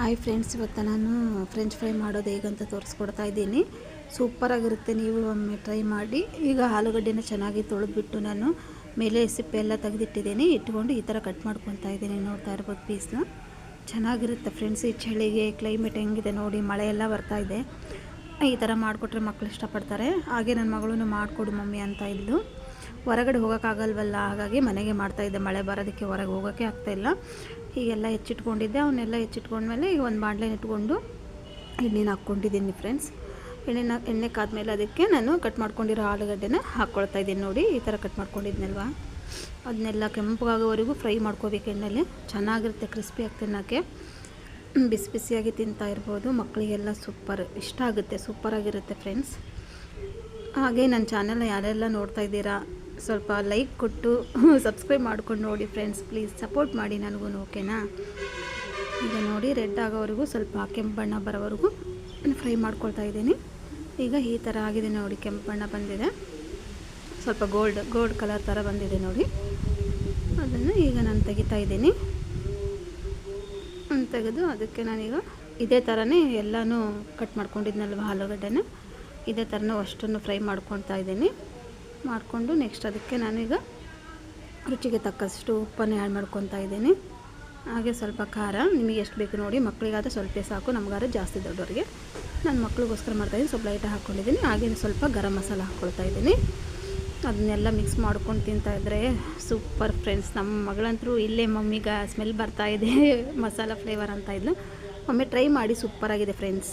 Hi friends ಇವತ್ತು ನಾನು French fry ಮಾಡೋದು ಹೇಗಂತ ತೋರಿಸ್ಕೊಡ್ತಾ ಇದ್ದೀನಿ. ಸೂಪರಾಗಿರುತ್ತೆ ನೀವು ಒಮ್ಮೆ ಟ್ರೈ ಮಾಡಿ. ಈಗ ಆಲೂಗಡ್ಡೆನ ಚೆನ್ನಾಗಿ ತೊಳೆದ್ಬಿಟ್ಟು ನಾನು ಮೇಲೆ ಸಿಪ್ಪೆ ಎಲ್ಲ ತೆಗೆದಿಟ್ಟಿದ್ದೀನಿ. ಇಟ್ಕೊಂಡು ಈ ಥರ ಕಟ್ ಮಾಡ್ಕೊತಾ ಇದ್ದೀನಿ. ನೋಡ್ತಾ ಇರ್ಬೋದು ಪೀಸ್ನ ಚೆನ್ನಾಗಿರುತ್ತೆ ಫ್ರೆಂಡ್ಸ್ ಈ ಚಳಿಗೆ ಕ್ಲೈಮೇಟ್ ಹೆಂಗಿದೆ ನೋಡಿ, ಮಳೆ ಎಲ್ಲ ಬರ್ತಾ ಇದೆ. ಈ ಥರ ಮಾಡಿಕೊಟ್ರೆ ಮಕ್ಕಳು ಇಷ್ಟಪಡ್ತಾರೆ. ಹಾಗೆ ನನ್ನ ಮಗಳೂ ಮಾಡಿಕೊಡು ಮಮ್ಮಿ ಅಂತ ಇದ್ದು ಹೊರಗಡೆ ಹೋಗೋಕ್ಕಾಗಲ್ವಲ್ಲ, ಹಾಗಾಗಿ ಮನೆಗೆ ಮಾಡ್ತಾಯಿದ್ದೆ ಮಳೆ ಬರೋದಕ್ಕೆ ಹೊರಗೆ ಹೋಗೋಕ್ಕೆ ಆಗ್ತಾಯಿಲ್ಲ ಹೀಗೆಲ್ಲ ಹೆಚ್ಚಿಟ್ಕೊಂಡಿದ್ದೆ. ಅವನ್ನೆಲ್ಲ ಹೆಚ್ಚಿಟ್ಕೊಂಡ್ಮೇಲೆ ಈಗ ಒಂದು ಬಾಣಲೆನ ಇಟ್ಕೊಂಡು ಎಣ್ಣೆನ ಹಾಕ್ಕೊಂಡಿದ್ದೀನಿ ಫ್ರೆಂಡ್ಸ್ ಎಣ್ಣೆನ, ಎಣ್ಣೆ ಕಾದ್ಮೇಲೆ ಅದಕ್ಕೆ ನಾನು ಕಟ್ ಮಾಡ್ಕೊಂಡಿರೋ ಆಲೂಗಡ್ಡೆನ ಹಾಕ್ಕೊಳ್ತಾ ಇದ್ದೀನಿ ನೋಡಿ. ಈ ಥರ ಕಟ್ ಮಾಡ್ಕೊಂಡಿದ್ನಲ್ವ? ಅದನ್ನೆಲ್ಲ ಕೆಂಪಗಾಗೋವರೆಗೂ ಫ್ರೈ ಮಾಡ್ಕೋಬೇಕು ಎಣ್ಣೆಲಿ. ಚೆನ್ನಾಗಿರುತ್ತೆ ಕ್ರಿಸ್ಪಿ ಆಗಿ ತಿನ್ನೋಕ್ಕೆ. ಬಿಸಿ ಬಿಸಿಯಾಗಿ ತಿಂತಾ ಇರ್ಬೋದು. ಮಕ್ಕಳಿಗೆಲ್ಲ ಸೂಪರ್ ಇಷ್ಟ ಆಗುತ್ತೆ. ಸೂಪರಾಗಿರುತ್ತೆ ಫ್ರೆಂಡ್ಸ್ ಹಾಗೆ ನನ್ನ ಚಾನಲ್ನ ಯಾರೆಲ್ಲ ನೋಡ್ತಾ ಇದ್ದೀರಾ? ಸ್ವಲ್ಪ ಲೈಕ್ ಕೊಟ್ಟು ಸಬ್ಸ್ಕ್ರೈಬ್ ಮಾಡ್ಕೊಂಡು ನೋಡಿ ಫ್ರೆಂಡ್ಸ್, ಪ್ಲೀಸ್ ಸಪೋರ್ಟ್ ಮಾಡಿ ನನಗೂ ಓಕೆನಾ? ಈಗ ನೋಡಿ, ರೆಡ್ ಆಗೋವರೆಗೂ ಸ್ವಲ್ಪ ಕೆಂಪು ಬಣ್ಣ ಬರೋವರೆಗೂ ಫ್ರೈ ಮಾಡ್ಕೊಳ್ತಾ ಇದ್ದೀನಿ. ಈಗ ಈ ಥರ ಆಗಿದೆ ನೋಡಿ, ಕೆಂಪು ಬಣ್ಣ ಬಂದಿದೆ. ಸ್ವಲ್ಪ ಗೋಲ್ಡ್ ಗೋಲ್ಡ್ ಕಲರ್ ಥರ ಬಂದಿದೆ ನೋಡಿ. ಅದನ್ನು ಈಗ ನಾನು ತೆಗಿತಾ ಇದ್ದೀನಿ. ತೆಗೆದು ಅದಕ್ಕೆ ನಾನೀಗ ಇದೇ ಥರನೇ ಎಲ್ಲನೂ ಕಟ್ ಮಾಡ್ಕೊಂಡಿದ್ನಲ್ವ ಆಲೂಗಡ್ಡೆನ? ಇದೇ ಥರನೂ ಅಷ್ಟನ್ನು ಫ್ರೈ ಮಾಡ್ಕೊಳ್ತಾ ಇದ್ದೀನಿ. ಮಾಡಿಕೊಂಡು ನೆಕ್ಸ್ಟ್ ಅದಕ್ಕೆ ನಾನೀಗ ರುಚಿಗೆ ತಕ್ಕಷ್ಟು ಉಪ್ಪನ್ನು ಆ್ಯಡ್ ಮಾಡ್ಕೊತಾ ಇದ್ದೀನಿ. ಹಾಗೆ ಸ್ವಲ್ಪ ಖಾರ, ನಿಮಗೆ ಎಷ್ಟು ಬೇಕು ನೋಡಿ, ಮಕ್ಕಳಿಗಾದ್ರೆ ಸ್ವಲ್ಪ ಸಾಕು, ನಮಗಾದ್ರೆ ಜಾಸ್ತಿ ದೊಡ್ಡವರಿಗೆ. ನಾನು ಮಕ್ಳಿಗೋಸ್ಕರ ಮಾಡ್ತಾಯಿದ್ದೀನಿ ಸ್ವಲ್ಪ ಲೈಟಾಗಿ ಹಾಕ್ಕೊಂಡಿದ್ದೀನಿ. ಹಾಗೆ ಸ್ವಲ್ಪ ಗರಂ ಮಸಾಲ ಹಾಕ್ಕೊಳ್ತಾ ಇದ್ದೀನಿ. ಅದನ್ನೆಲ್ಲ ಮಿಕ್ಸ್ ಮಾಡ್ಕೊಂಡು ತಿಂತಾಯಿದ್ರೆ ಸೂಪರ್ ಫ್ರೆಂಡ್ಸ್ ನಮ್ಮ ಮಗಳಂತರೂ ಇಲ್ಲೇ ಮಮ್ಮಿಗೆ ಸ್ಮೆಲ್ ಬರ್ತಾ ಇದೆ, ಮಸಾಲ ಫ್ಲೇವರ್ ಅಂತ ಇದ್ಲು. ಒಮ್ಮೆ ಟ್ರೈ ಮಾಡಿ ಸೂಪರಾಗಿದೆ ಫ್ರೆಂಡ್ಸ್